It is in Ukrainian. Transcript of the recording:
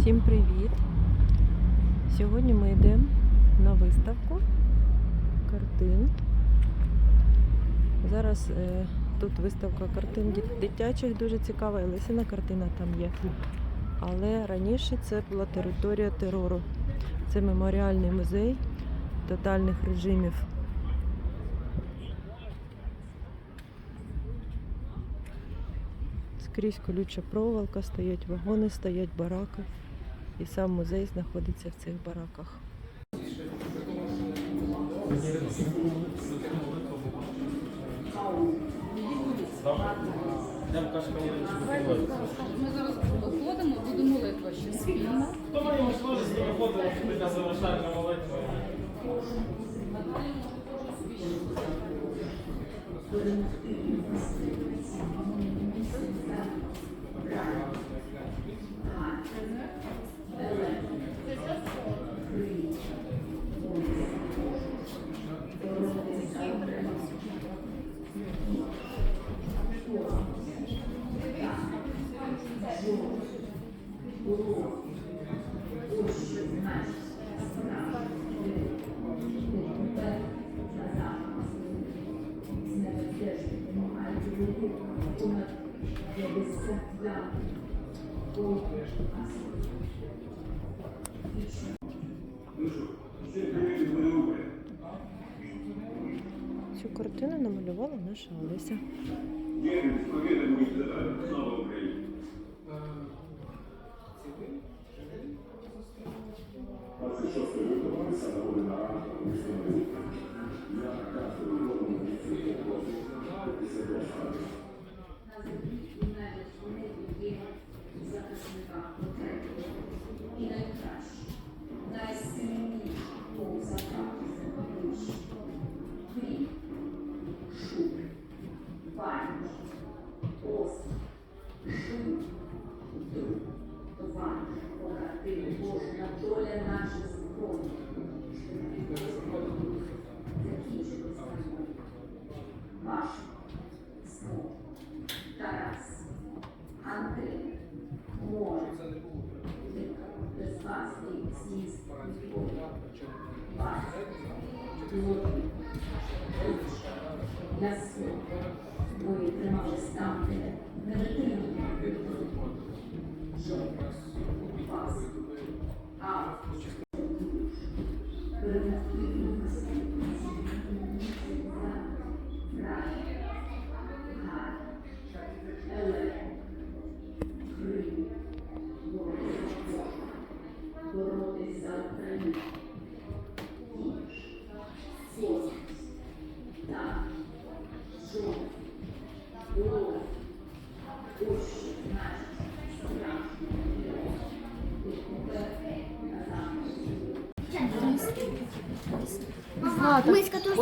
Всім привіт! Сьогодні ми йдемо на виставку картин. Зараз е, тут виставка картин дитячих дуже цікава, і Лисина картина там є. Але раніше це була територія терору. Це меморіальний музей тотальних режимів. Скрізь колюча проволока, стоять вагони, стоять бараки. І сам музей знаходиться в цих бараках. Ми зараз виходимо, буде молитва ще спільна. Хто має можливість виходити для завершальної молитви? Цю картину намалювала наша Олеся. Божа для ви тримали стан невитриманого Миска тоже